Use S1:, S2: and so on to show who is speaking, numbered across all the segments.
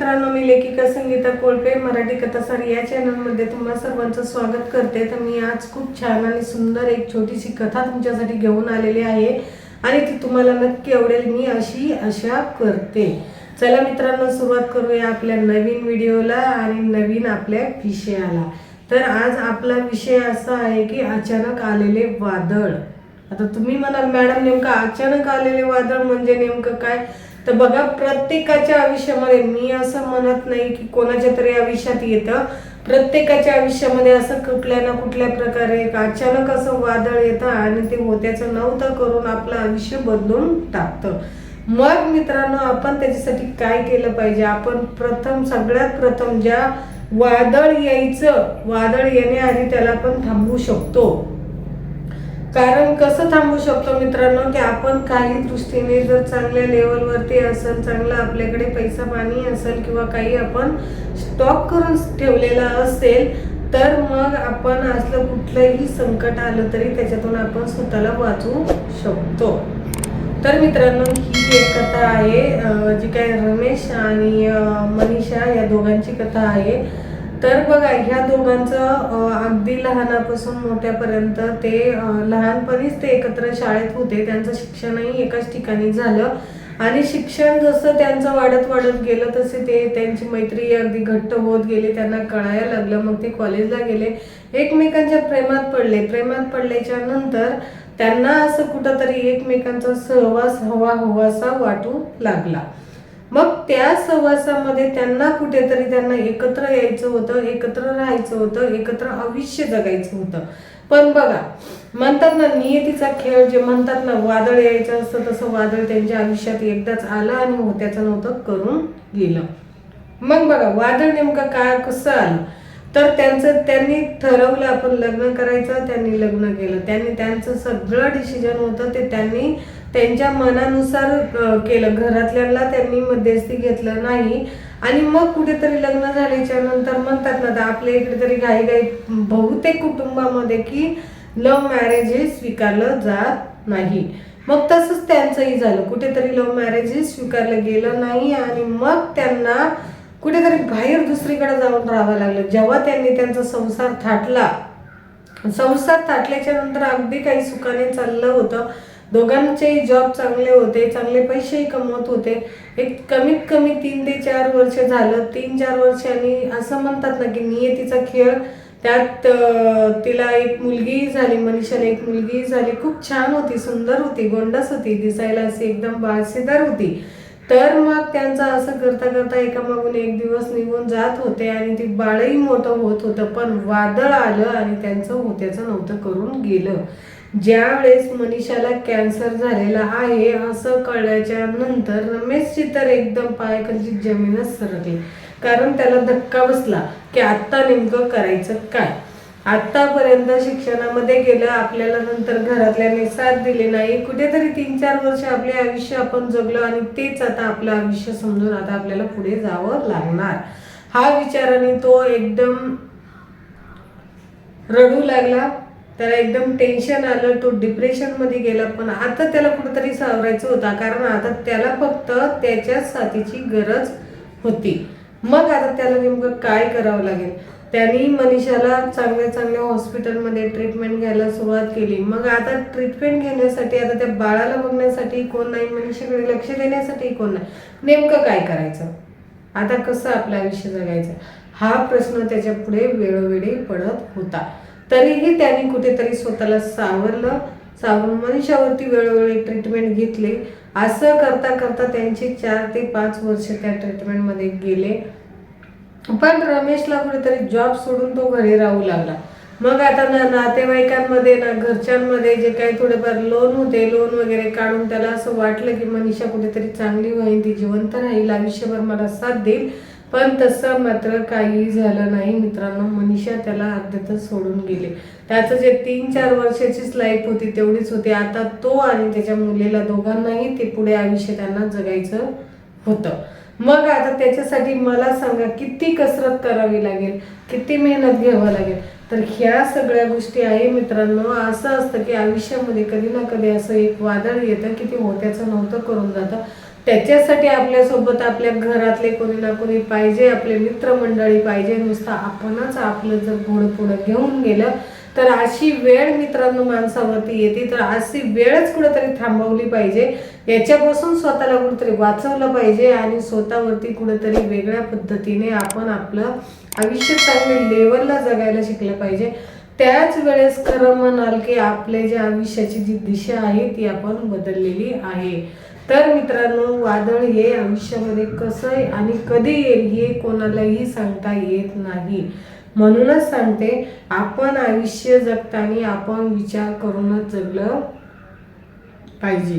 S1: मित्रांनो मी लेखिका संगीता कोळपे मराठी कथासार या चॅनलमध्ये तुम्हा सर्वांचं स्वागत करते. तर मी आज खूप छान आणि सुंदर एक छोटीशी कथा तुमच्यासाठी घेऊन आलेली आहे आणि ती तुम्हाला नक्की आवडेल मी अशी आशा करते. चला मित्रांनो सुरुवात करूया आपल्या नवीन व्हिडिओला आणि नवीन आपल्या विषयाला. तर आज आपला विषय असा आहे की अचानक आलेले वादळ. आता तुम्ही म्हणाल मॅडम नेमकं अचानक आलेले वादळ म्हणजे नेमकं काय? तर बघा प्रत्येकाच्या आयुष्यामध्ये मी असं म्हणत नाही की कोणाच्या तरी आयुष्यात येतं. प्रत्येकाच्या आयुष्यामध्ये असं कुठल्या ना कुठल्या प्रकारे अचानक असं वादळ येतं आणि ते होत्याचं नव्हतं करून आपलं आयुष्य बदलून टाकतं. मग मित्रांनो आपण त्याच्यासाठी काय केलं पाहिजे? आपण प्रथम सगळ्यात प्रथम ज्या वादळ यायचं वादळ येण्याआधी त्याला आपण थांबवू शकतो. कारण कसं थांबू शकतो मित्रांनो की आपण काही दृष्टीने जर चांगल्या लेवलवरती असेल चांगला आपल्याकडे पैसा पाणी असेल किंवा काही आपण स्टॉक करून ठेवलेला असेल तर मग आपण असलं कुठलंही संकट आलं तरी त्याच्यातून आपण स्वतःला वाचवू शकतो. तर मित्रांनो ही एक कथा आहे जी काय रमेश आणि मनीषा या दोघांची कथा आहे. तर बघा ह्या दोघांचं अगदी लहानापासून मोठ्यापर्यंत ते लहानपणीच ते एकत्र शाळेत होते. त्यांचं शिक्षणही एकाच ठिकाणी झालं. आणि शिक्षण जसं त्यांचं वाढत वाढत गेलं तसे ते त्यांची मैत्री अगदी घट्ट होत गेली. त्यांना कळायला लागलं. मग ते कॉलेजला गेले. एकमेकांच्या प्रेमात पडले. प्रेमात पडल्याच्या नंतर त्यांना असं कुठंतरी एकमेकांचा सहवास हवा हवासा वाटू लागला. मग त्या सहवासामध्ये त्यांना कुठेतरी त्यांना एकत्र यायचं होतं एकत्र राहायचं होतं एकत्र आयुष्य जगायचं होतं. पण बघा म्हणतात ना नियतीचा खेळ जे म्हणतात ना वादळ यायचं असतं तसं वादळ त्यांच्या आयुष्यात एकदाच आलं आणि होत्याचं नव्हतं करून गेलं. मग बघा वादळ नेमकं काय कसं आलं? तर त्यांचं त्यांनी ठरवलं आपण लग्न करायचं त्यांनी लग्न केलं. त्यांनी त्यांचं सगळं डिसिजन होतं ते त्यांनी त्यांच्या मनानुसार केलं. घरातल्यांना त्यांनी मध्यस्थी घेतलं नाही. आणि मग कुठेतरी लग्न झाल्याच्यानंतर म्हणतात ना तर आपल्या इकडे तरी घाई घाई बहुतेक कुटुंबामध्ये की लव्ह मॅरेज हे स्वीकारलं जात नाही. मग तसंच त्यांचंही झालं. कुठेतरी लव्ह मॅरेज हे स्वीकारलं गेलं नाही आणि मग त्यांना कुठेतरी बाहेर दुसरीकडे जाऊन राहावं लागलं. जेव्हा त्यांनी त्यांचा संसार थाटला संसार थाटल्याच्या नंतर अगदी काही सुखाने चाललं होतं. दोघांचेही जॉब चांगले होते चांगले पैसेही कमवत होते. एक कमीत कमी तीन ते चार वर्ष झालं तीन चार वर्षांनी असं म्हणतात ना की नियतीचा खेळ. त्यात तिला एक मुलगीही झाली मनीषाला एक मुलगीही झाली. खूप छान होती सुंदर होती गोंडस होती दिसायला अशी एकदम बाळशीदार होती. तर मग त्यांचं असं करता करता एकामागून एक दिवस निघून जात होते आणि ती बाळही मोठं होत होतं पण वादळ आलं आणि त्यांचं होत्याचं नव्हतं करून गेलं. ज्या वेळेस मनीषाला कॅन्सर झालेला आहे असं कळल्याच्या नंतर रमेशची तर एकदम पायाखालची जमीनच सरकली. कारण त्याला धक्का बसला की आत्ता नेमकं करायचं काय? आतापर्यंत शिक्षणामध्ये गेलं आपल्याला नंतर घरातल्याने साथ दिली नाही. कुठेतरी तीन चार वर्ष आपले आयुष्य आपण जगलो आणि तेच आता आपलं आयुष्य समजून आता आपल्याला पुढे जावं लागणार. हा विचाराने तो एकदम रडू लागला. त्याला एकदम टेन्शन आलं तो डिप्रेशनमध्ये गेला. पण आता त्याला कुठेतरी सावरायचं होता कारण आता त्याला फक्त त्याच्या साथीची गरज होती. मग आता त्याला नेमकं काय करावं लागेल? त्यांनी मनीषाला चांगल्या चांगल्या हॉस्पिटलमध्ये ट्रीटमेंट घ्यायला सुरुवात केली. मग आता ट्रीटमेंट घेण्यासाठी आता त्या बाळाला बघण्यासाठी कोण नाही मनीषाकडे लक्ष देण्यासाठी कोण नाही? नेमकं काय करायचं? आता कसं आपलं आयुष्य जगायचं? हा प्रश्न त्याच्या पुढे वेळोवेळी पडत होता. तरीही त्यांनी कुठेतरी स्वतःला सावरलं सावरून मनुष्यावरती वेळोवेळी ट्रीटमेंट घेतली. असं करता करता त्यांचे चार ते पाच वर्ष त्या ट्रीटमेंटमध्ये गेले. पण रमेशला कुठेतरी जॉब सोडून तो घरी राहू लागला. मग आता ना नातेवाईकांमध्ये ना घरच्यांमध्ये जे काही थोडेफार लोन होते लोन वगैरे काढून त्याला असं वाटलं की मनीषा कुठेतरी चांगली होईल ती जिवंत राहील आयुष्यभर मला साथ देईल. पण तसं मात्र काही झालं नाही. मित्रांनो मनीषा त्याला अर्ध्यातच सोडून गेले. त्याचं जे तीन चार वर्षाचीच लाईफ होती तेवढीच होती. आता तो आणि त्याच्या मुलीला दोघांनाही ते पुढे आयुष्य त्यांना जगायचं होतं. मग आता त्याच्यासाठी मला सांगा किती कसरत करावी लागेल? किती मेहनत घ्यावं लागेल? तर ह्या सगळ्या गोष्टी आहे मित्रांनो. असं असतं की आयुष्यामध्ये कधी ना कधी असं एक वादळ येतं की ते होत्याचं नव्हतं करून जातं. त्याच्यासाठी आपल्यासोबत आपल्या घरातले कोणी ना कोणी पाहिजे आपले मित्रमंडळी पाहिजे. नुसतं आपणच आपलं जर घोडं पुढं घेऊन गेलं तर अशी वेळ मित्रांनो माणसावरती येते. तर अशी वेळच कुठेतरी थांबवली पाहिजे. याच्यापासून स्वतःला कुठंतरी वाचवलं पाहिजे आणि स्वतःवरती कुठंतरी वेगळ्या पद्धतीने आपण आपलं आयुष्य चांगल्या लेवलला जगायला शिकलं पाहिजे. त्याच वेळेस खरं म्हणाल की आपले जे आयुष्याची जी दिशा आहे ती आपण बदललेली आहे. तर मित्रांनो वादळ हे आयुष्यामध्ये कसं आहे आणि कधी येईल हे कोणालाही सांगता येत नाही. म्हणूनच सांगते आपण आयुष्य जगताना आपण विचार करूनच जगलं पाहिजे.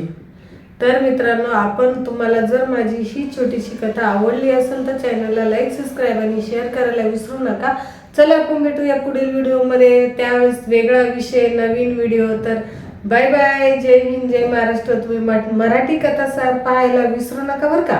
S1: तर मित्रांनो आपण तुम्हाला जर माझी ही छोटीशी कथा आवडली असेल तर चॅनलला लाईक सबस्क्राईब आणि शेअर करायला विसरू नका. चला आपण भेटूया पुढील व्हिडिओमध्ये त्यावेळेस वेगळा विषय नवीन व्हिडिओ तर बाय बाय. जय हिंद जय महाराष्ट्र. तुम्ही मराठी कथा सार पाहायला विसरू नका बरं का?